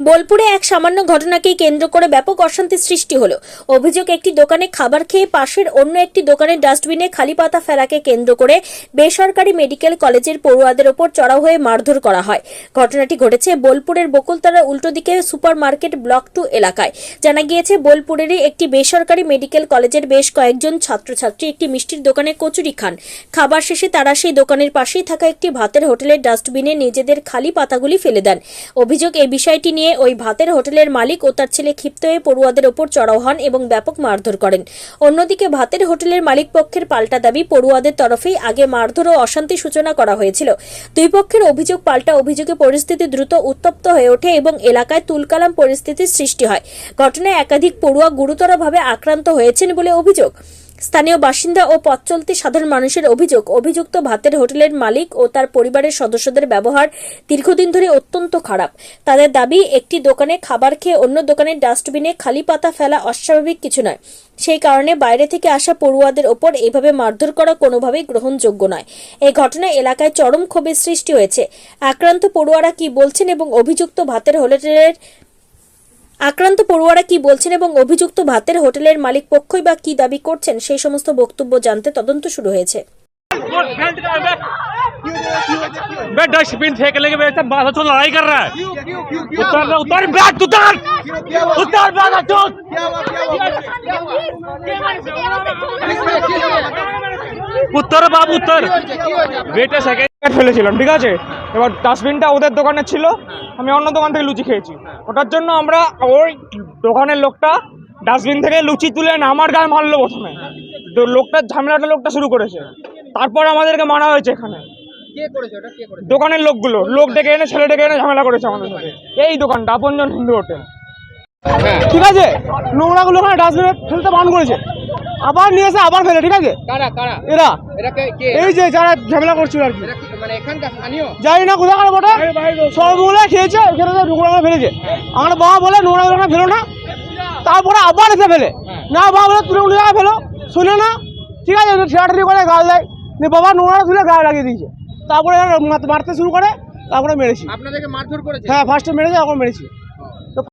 বোলপুরে এক সামান্য ঘটনাকে কেন্দ্র করে ব্যাপক অশান্তির সৃষ্টি হলো। অভিযোগ, একটি দোকানে খাবার খেয়ে পাশের অন্য একটি দোকানের ডাস্টবিনে খালি পাতা ফেলাকে কেন্দ্র করে বেসরকারি মেডিকেল কলেজের পড়ুয়াদের ওপর চড়াও হয়ে মারধর করা হয়। ঘটনাটি ঘটেছে বোলপুরের বকুলতলা উল্টো দিকে সুপার মার্কেট ব্লক টু এলাকায়। জানা গিয়েছে, বোলপুরেরই একটি বেসরকারি মেডিকেল কলেজের বেশ কয়েকজন ছাত্রছাত্রী একটি মিষ্টির দোকানে কচুরি খান। খাবার শেষে তারা সেই দোকানের পাশেই থাকা একটি ভাতের হোটেলের ডাস্টবিনে নিজেদের খালি পাতাগুলি ফেলে দেন। অভিযোগ এই বিষয়টি নিয়ে ওই ভাতের হোটেলের মালিক ও তার ছেলে ক্ষিপ্ত হয়ে পড়ুয়াদের ওপর চড়াও হন এবং ব্যাপক মারধর করেন। অন্যদিকে ভাতের হোটেলের মালিক পক্ষের পাল্টা দাবি পড়ুয়াদের তরফেই আগে মারধর ও অশান্তি সূচনা করা হয়েছিল। দুই পক্ষের অভিযোগ পাল্টা অভিযোগে পরিস্থিতি দ্রুত উত্তপ্ত হয়ে ওঠে এবং এলাকায় তুলকালাম পরিস্থিতির সৃষ্টি হয়। ঘটনায় একাধিক পড়ুয়া গুরুতরভাবে আক্রান্ত হয়েছেন বলে অভিযোগ। স্থানীয় বাসিন্দা ও পথ চলতি সাধারণ মানুষের অভিযোগ, অভিযুক্ত ভাতের হোটেলের মালিক ও তার পরিবারের সদস্যদের ব্যবহার দীর্ঘদিন ধরে অত্যন্ত খারাপ। তাদের দাবি, একটি দোকানে খাবার খেয়ে অন্য দোকানের ডাস্টবিনে খালি পাতা ফেলা অস্বাভাবিক কিছু নয়। সেই কারণে বাইরে থেকে আসা পড়ুয়াদের ওপর এইভাবে মারধর করা কোনোভাবেই গ্রহণযোগ্য নয়। এই ঘটনায় এলাকায় চরম ক্ষোভের সৃষ্টি হয়েছে। আক্রান্ত পড়ুয়ারা কি বলছেন এবং অভিযুক্ত ভাতের হোটেলের আক্রান্ত পড়ুয়ারা কি বলছেন এবং অভিযুক্ত ভাতের হোটেলের মালিক পক্ষই বা কি দাবি করছেন সেই সমস্ত বক্তব্য জানতে তদন্ত শুরু হয়েছে मैं डस्टबिन फेंकने के वजह से बादल तो लड़ाई कर रहा है उतर ना उतर बैठ उतर उतर बादल तो উত্তর বাবু উত্তর বেটে সেকেন্ড ফেলেছিলাম ঠিক আছে? এবার ডাস্টবিনটা ওদের দোকানে ছিল আমি অন্য দোকান থেকে লুচি খেয়েছি। ওটার জন্য আমরা ওই দোকানের লোকটা ডাস্টবিন থেকে লুচি তুলে এনে আমার গায়ে মারলো প্রথমে। তো লোকটা ঝামেলাটা লোকটা শুরু করেছে। তারপর আমাদেরকে মারা হয়েছে এখানে। কে করেছে ওটা? কে করেছে? দোকানের লোকগুলো লোক ডেকে এনে ছেলে ডেকে এনে ঝামেলা করেছে আমাদের সাথে। এই দোকানটা আপনজন হিন্দু হোটেল। ঠিক আছে? নোংরাগুলো ওখানে ডাস্টবিনে ফেলতে বান করেছে। আবার নিয়ে এসে আবার ফেলে ঠিক আছে? কারা কারা? এরা। এরা কে কে? এই যে যারা ঝামেলা করছিল আর কি। মানে জানি না কোথায় কারও বটে। সবগুলো খেয়েছে এখানে তো নোংরা ফেলেছে। আমার বাবা বলে নোংরা নোংরা ফেলো না। তারপরে আবার এসে ফেলে। না বাবা বলে তুলে উঠে ফেলো শুনে না। ঠিক আছে ঠেলাঠেলি করে গাল দেয়। দিয়ে বাবা নোংরা তুলে গায়ে লাগিয়ে দিয়েছে। তারপরে মারতে শুরু করে তারপরে মেরেছি। আপনাদেরকে মারধর করেছে? হ্যাঁ ফার্স্টে মেরেছে এখন মেরেছি।